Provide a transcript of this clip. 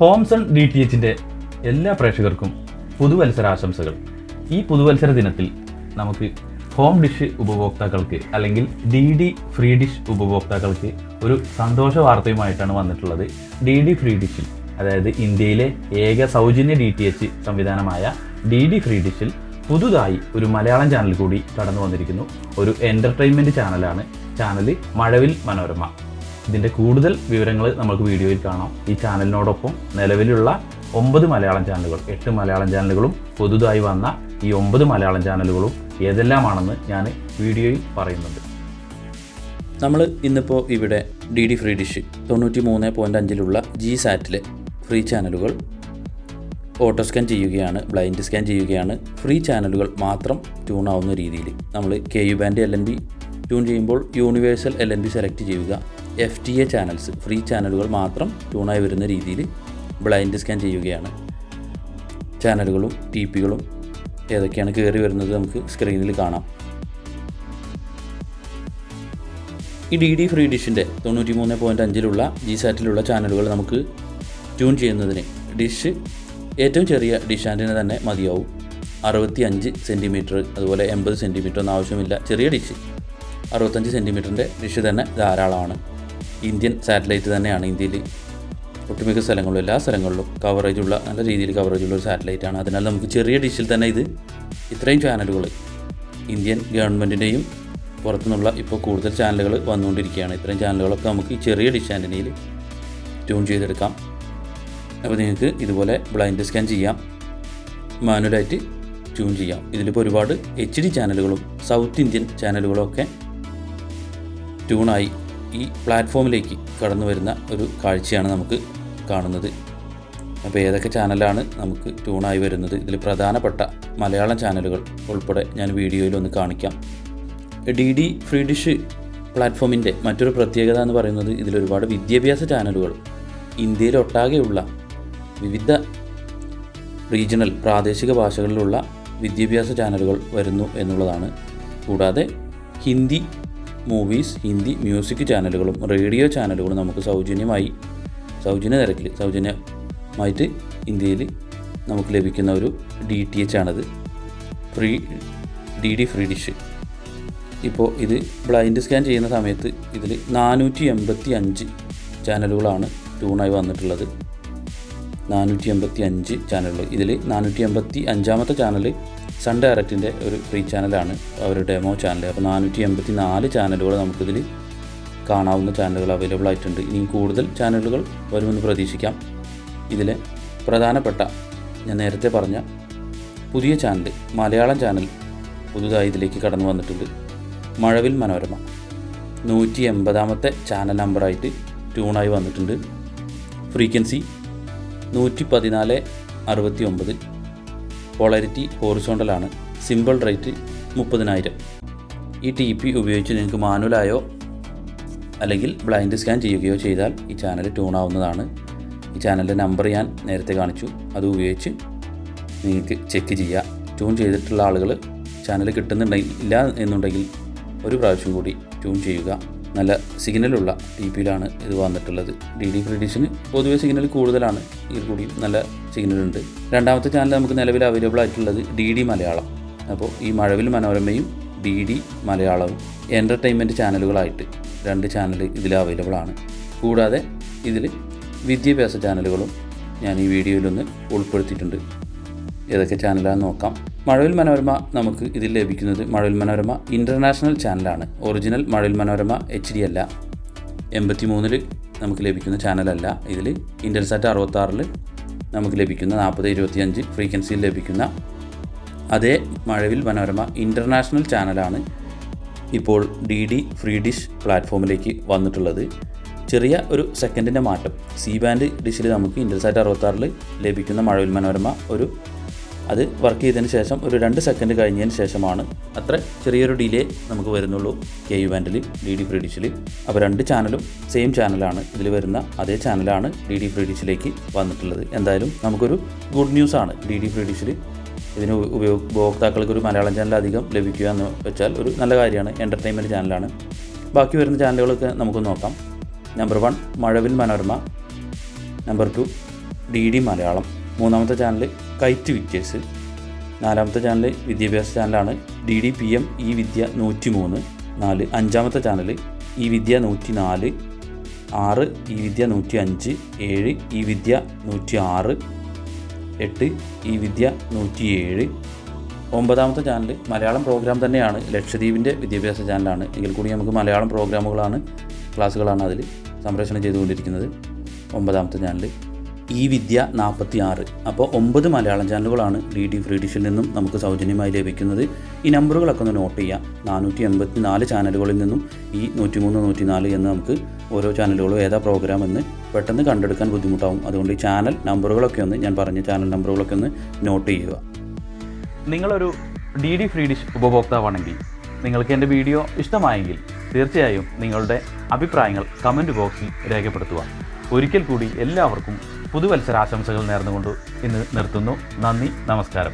ഹോംസൺ D T എച്ചിന്റെ എല്ലാ പ്രേക്ഷകർക്കും പുതുവത്സര ആശംസകൾ ഈ പുതുവത്സര ദിനത്തിൽ നമുക്ക് ഹോം ഡിഷ് ഉപഭോക്താക്കൾക്ക് അല്ലെങ്കിൽ ഡി ഡി ഫ്രീ ഡിഷ് ഉപഭോക്താക്കൾക്ക് ഒരു സന്തോഷ വാർത്തയുമായിട്ടാണ് വന്നിട്ടുള്ളത്. ഡി ഡി ഫ്രീ ഡിഷിൽ അതായത് ഇന്ത്യയിലെ ഏക സൗജന്യ ഡി ടി എച്ച് സംവിധാനമായ ഡി ഡി ഫ്രീ ഡിഷിൽ പുതുതായി ഒരു മലയാളം ചാനൽ കൂടി കടന്നു വന്നിരിക്കുന്നു ഒരു എന്റർടൈൻമെന്റ് ചാനലാണ് ചാനൽ മഴവിൽ മനോരമ. ഇതിന്റെ കൂടുതൽ വിവരങ്ങൾ നമുക്ക് വീഡിയോയിൽ കാണാം. ഈ ചാനലിനോടൊപ്പം നിലവിലുള്ള ഒമ്പത് മലയാളം ചാനലുകൾ എട്ട് മലയാളം ചാനലുകളും പുതുതായി വന്ന ഈ ഒമ്പത് മലയാളം ചാനലുകളും ഏതെല്ലാമാണെന്ന് ഞാൻ വീഡിയോയിൽ പറയുന്നുണ്ട്. നമ്മൾ ഇന്നിപ്പോൾ ഇവിടെ ഡി ഡി ഫ്രീ ഡിഷ് തൊണ്ണൂറ്റി മൂന്ന് പോയിന്റ് അഞ്ചിലുള്ള ജി സാറ്റിലെ ഫ്രീ ചാനലുകൾ ഓട്ടോ സ്കാൻ ചെയ്യുകയാണ് ബ്ലൈൻഡ് സ്കാൻ ചെയ്യുകയാണ്. ഫ്രീ ചാനലുകൾ മാത്രം ട്യൂൺ ആവുന്ന രീതിയിൽ. നമ്മൾ K U band L N B tune ചെയ്യുമ്പോൾ universal L N B select ചെയ്യുക. F T A channels free ചാനലുകൾ മാത്രം ട്യൂണായി വരുന്ന രീതിയിൽ ബ്ലൈൻഡ് സ്കാൻ ചെയ്യുകയാണ്. ചാനലുകളും ടി പികളും ഏതൊക്കെയാണ് കയറി വരുന്നത് നമുക്ക് സ്ക്രീനിൽ കാണാം. ഈ ഡി ഡി ഫ്രീ ഡിഷിന്റെ തൊണ്ണൂറ്റി മൂന്ന് പോയിന്റ് അഞ്ചിലുള്ള ജി സാറ്റിലുള്ള ചാനലുകൾ നമുക്ക് ട്യൂൺ ചെയ്യുന്നതിന് ഡിഷ് ഏറ്റവും ചെറിയ ഡിഷ് തന്നെ മതിയാവും. അറുപത്തി അഞ്ച് സെന്റിമീറ്റർ അതുപോലെ എൺപത് സെന്റിമീറ്റർ ഒന്നും ആവശ്യമില്ല. ചെറിയ ഡിഷ് അറുപത്തഞ്ച് സെന്റിമീറ്ററിന്റെ ഡിഷ് തന്നെ ധാരാളമാണ്. ഇന്ത്യൻ സാറ്റലൈറ്റ് തന്നെയാണ് ഇന്ത്യയിൽ ഒട്ടുമിക്ക സ്ഥലങ്ങളിലും എല്ലാ സ്ഥലങ്ങളിലും കവറേജുള്ള നല്ല രീതിയിൽ കവറേജുള്ള ഒരു സാറ്റലൈറ്റ് ആണ് അതിനാൽ നമുക്ക് ചെറിയ ഡിഷിൽ തന്നെ ഇത് ഇത്രയും ചാനലുകൾ ഇന്ത്യൻ ഗവൺമെന്റിന്റെയും പുറത്തുനിന്നുള്ള ഇപ്പോൾ കൂടുതൽ ചാനലുകൾ വന്നുകൊണ്ടിരിക്കുകയാണ്. ഇത്രയും ചാനലുകളൊക്കെ നമുക്ക് ഈ ചെറിയ ഡിഷ് ആന്റനയിൽ ട്യൂൺ ചെയ്തെടുക്കാം. അപ്പോൾ നിങ്ങൾക്ക് ഇതുപോലെ ബ്ലൈൻഡ് സ്കാൻ ചെയ്യാം മാനുവലായിട്ട് ട്യൂൺ ചെയ്യാം. ഇതിലിപ്പോൾ ഒരുപാട് എച്ച് ഡി ചാനലുകളും സൗത്ത് ഇന്ത്യൻ ചാനലുകളും ഒക്കെ ട്യൂണായി ഈ പ്ലാറ്റ്ഫോമിലേക്ക് കടന്നു വരുന്ന ഒരു കാഴ്ചയാണ് നമുക്ക് കാണുന്നത്. അപ്പോൾ ഏതൊക്കെ ചാനലാണ് നമുക്ക് ട്യൂണായി വരുന്നത്? ഇതിൽ പ്രധാനപ്പെട്ട മലയാളം ചാനലുകൾ ഉൾപ്പെടെ ഞാൻ വീഡിയോയിൽ ഒന്ന് കാണിക്കാം. ഡി ഡി ഫ്രീ ഡിഷ് പ്ലാറ്റ്ഫോമിന്റെ മറ്റൊരു പ്രത്യേകത എന്ന് പറയുന്നത് ഇതിലൊരുപാട് വിദ്യാഭ്യാസ ചാനലുകൾ ഇന്ത്യയിലൊട്ടാകെയുള്ള വിവിധ റീജിയണൽ പ്രാദേശിക ഭാഷകളിലുള്ള വിദ്യാഭ്യാസ ചാനലുകൾ വരുന്നു എന്നുള്ളതാണ്. കൂടാതെ ഹിന്ദി മൂവീസ് ഹിന്ദി മ്യൂസിക് ചാനലുകളും റേഡിയോ ചാനലുകളും നമുക്ക് സൗജന്യമായി സൗജന്യ നിരക്കിൽ സൗജന്യമായിട്ട് ഇന്ത്യയിൽ നമുക്ക് ലഭിക്കുന്ന ഒരു ഡി ടി എച്ച് ആണത്. Free D D free dish ഇപ്പോൾ ഇത് ബ്ലൈൻഡ് സ്കാൻ ചെയ്യുന്ന സമയത്ത് ഇതിൽ നാനൂറ്റി എൺപത്തി അഞ്ച് ചാനലുകളാണ് ട്യൂണായി വന്നിട്ടുള്ളത്. നാനൂറ്റി എൺപത്തി അഞ്ച് ചാനലുകൾ. ഇതിൽ നാനൂറ്റി എൺപത്തി അഞ്ചാമത്തെ ചാനൽ സൺ ഡയറക്റ്റിന്റെ ഒരു ഫ്രീ ചാനലാണ് അവരുടെ ഡെമോ ചാനൽ അപ്പോൾ നാനൂറ്റി എൺപത്തി നാല് ചാനലുകൾ നമുക്കിതിൽ കാണാവുന്ന ചാനലുകൾ അവൈലബിൾ ആയിട്ടുണ്ട്. ഇനി കൂടുതൽ ചാനലുകൾ വരുമെന്ന് പ്രതീക്ഷിക്കാം. ഇതിലെ പ്രധാനപ്പെട്ട ഞാൻ നേരത്തെ പറഞ്ഞ പുതിയ ചാനൽ മലയാളം ചാനൽ പുതുതായി ഇതിലേക്ക് കടന്നു വന്നിട്ടുണ്ട്. മഴവിൽ മനോരമ. നൂറ്റി എൺപതാമത്തെ ചാനൽ നമ്പറായിട്ട് ട്യൂണായി വന്നിട്ടുണ്ട്. ഫ്രീക്വൻസി നൂറ്റി പതിനാല് അറുപത്തി ഒമ്പത് പോളാരിറ്റി ഹോറിസോണ്ടലാണ്. സിമ്പിൾ റേറ്റ് മുപ്പതിനായിരം. ഈ ടി പി ഉപയോഗിച്ച് നിങ്ങൾക്ക് മാനുവലായോ അല്ലെങ്കിൽ ബ്ലൈൻഡ് സ്കാൻ ചെയ്യുകയോ ചെയ്താൽ ഈ ചാനൽ ട്യൂൺ ആവുന്നതാണ് ഈ ചാനലിന്റെ നമ്പർ ഞാൻ നേരത്തെ കാണിച്ചു. അത് ഉപയോഗിച്ച് നിങ്ങൾക്ക് ചെക്ക് ചെയ്യാം. ട്യൂൺ ചെയ്തിട്ടുള്ള ആളുകൾ ചാനൽ കിട്ടുന്നുണ്ടെങ്കിൽ ഇല്ല എന്നുണ്ടെങ്കിൽ ഒരു പ്രാവശ്യം കൂടി ട്യൂൺ ചെയ്യുക. നല്ല സിഗ്നലുള്ള ടി പിയിലാണ് ഇത് വന്നിട്ടുള്ളത്. ഡി ഡി ക്രെഡിഷന് പൊതുവേ സിഗ്നൽ കൂടുതലാണ്. ഇതിൽ കൂടിയും നല്ല സിഗ്നലുണ്ട് രണ്ടാമത്തെ ചാനൽ നമുക്ക് നിലവിൽ അവൈലബിൾ ആയിട്ടുള്ളത് ഡി ഡി മലയാളം. അപ്പോൾ ഈ മഴവിൽ മനോരമയും ഡി ഡി മലയാളവും എന്റർടൈൻമെന്റ് ചാനലുകളായിട്ട് രണ്ട് ചാനൽ ഇതിൽ അവൈലബിൾ ആണ്. കൂടാതെ ഇതിൽ വിദ്യാഭ്യാസ ചാനലുകളും ഞാൻ ഈ വീഡിയോയിലൊന്ന് ഉൾപ്പെടുത്തിയിട്ടുണ്ട്. ഏതൊക്കെ ചാനലാണെന്ന് നോക്കാം. മഴവിൽ മനോരമ നമുക്ക് ഇതിൽ ലഭിക്കുന്നത് മഴവിൽ മനോരമ ഇന്റർനാഷണൽ ചാനലാണ്. Original Mazhavil Manorama H D അല്ല. എൺപത്തി മൂന്നിൽ നമുക്ക് ലഭിക്കുന്ന ചാനലല്ല. ഇതിൽ ഇന്റർസാറ്റ് അറുപത്താറിൽ നമുക്ക് ലഭിക്കുന്ന നാൽപ്പത് ഇരുപത്തിയഞ്ച് ഫ്രീക്വൻസിയിൽ ലഭിക്കുന്ന അതേ മഴവിൽ മനോരമ ഇന്റർനാഷണൽ ചാനലാണ് ഇപ്പോൾ ഡി ഡി ഫ്രീ ഡിഷ് പ്ലാറ്റ്ഫോമിലേക്ക് വന്നിട്ടുള്ളത്. ചെറിയ ഒരു സെക്കൻഡിന്റെ മാറ്റം. സി ബാൻഡ് ഡിഷിൽ നമുക്ക് ഇന്റർസാറ്റ് അറുപത്താറിൽ ലഭിക്കുന്ന മഴവിൽ മനോരമ ഒരു അത് വർക്ക് ചെയ്തതിന് ശേഷം ഒരു രണ്ട് സെക്കൻഡ് കഴിഞ്ഞതിന് ശേഷമാണ് അത്ര ചെറിയൊരു ഡിലേ നമുക്ക് വരുന്നുള്ളൂ. കെ യു ബാൻഡിൽ ഡി ഡി ഫ്രീ ഡിഷിൽ അപ്പോൾ രണ്ട് ചാനലും സെയിം ചാനലാണ് ഇതിൽ വരുന്ന അതേ ചാനലാണ് ഡി ഡി ഫ്രീ ഡിഷിലേക്ക് വന്നിട്ടുള്ളത്. എന്തായാലും നമുക്കൊരു ഗുഡ് ന്യൂസാണ് ഡി ഡി ഫ്രീ ഡിഷിൽ ഇതിന് ഉപയോഗ ഉപഭോക്താക്കൾക്ക് ഒരു മലയാളം ചാനൽ അധികം ലഭിക്കുക എന്ന് വെച്ചാൽ ഒരു നല്ല കാര്യമാണ്. എന്റർടൈൻമെന്റ് ചാനലാണ് ബാക്കി വരുന്ന ചാനലുകളൊക്കെ നമുക്ക് നോക്കാം. Number one Mazhavil Manorama. Number two D D Malayalam മൂന്നാമത്തെ ചാനൽ കൈറ്റ് വിക്ടേഴ്സ് നാലാമത്തെ ചാനൽ വിദ്യാഭ്യാസ ചാനലാണ്. ഡി ഡി പി എം ഈ വിദ്യ നൂറ്റി മൂന്ന് നാല് അഞ്ചാമത്തെ ചാനൽ ഈ വിദ്യ നൂറ്റി നാല് ആറ് ഈ വിദ്യ നൂറ്റി അഞ്ച് ഏഴ് ഈ വിദ്യ നൂറ്റി ആറ് എട്ട് ഈ വിദ്യ നൂറ്റി ഏഴ് ഒമ്പതാമത്തെ ചാനൽ മലയാളം പ്രോഗ്രാം തന്നെയാണ്. ലക്ഷദ്വീപിന്റെ വിദ്യാഭ്യാസ ചാനലാണ്. എങ്കിൽ കൂടി നമുക്ക് മലയാളം പ്രോഗ്രാമുകളാണ് ക്ലാസ്സുകളാണ് അതിൽ സംപ്രേഷണം ചെയ്തുകൊണ്ടിരിക്കുന്നത്. ഒമ്പതാമത്തെ ചാനൽ ഈ വിദ്യ നാൽപ്പത്തി ആറ് അപ്പോൾ ഒമ്പത് മലയാളം ചാനലുകളാണ് ഡി ഡി ഫ്രീ ഡിഷിൽ നിന്നും നമുക്ക് സൗജന്യമായി ലഭിക്കുന്നത്. ഈ നമ്പറുകളൊക്കെ ഒന്ന് നോട്ട് ചെയ്യാം. നാനൂറ്റി എൺപത്തി നാല് ചാനലുകളിൽ നിന്നും ഈ നൂറ്റിമൂന്ന് നൂറ്റിനാല് എന്ന് നമുക്ക് ഓരോ ചാനലുകളും ഏതാ പ്രോഗ്രാം എന്ന് പെട്ടെന്ന് കണ്ടെടുക്കാൻ ബുദ്ധിമുട്ടാവും. അതുകൊണ്ട് ഈ ചാനൽ നമ്പറുകളൊക്കെ ഒന്ന് ഞാൻ പറഞ്ഞ ചാനൽ നമ്പറുകളൊക്കെ ഒന്ന് നോട്ട് ചെയ്യുക. നിങ്ങളൊരു ഡി ഡി ഫ്രീ ഡിഷ് ഉപഭോക്താവാണെങ്കിൽ നിങ്ങൾക്ക് എന്റെ വീഡിയോ ഇഷ്ടമായെങ്കിൽ തീർച്ചയായും നിങ്ങളുടെ അഭിപ്രായങ്ങൾ കമന്റ് ബോക്സിൽ രേഖപ്പെടുത്തുക. ഒരിക്കൽ കൂടി എല്ലാവർക്കും പുതുവത്സരാശംസകൾ നേർന്നുകൊണ്ട് ഇന്ന് നിർത്തുന്നു. നന്ദി നമസ്കാരം.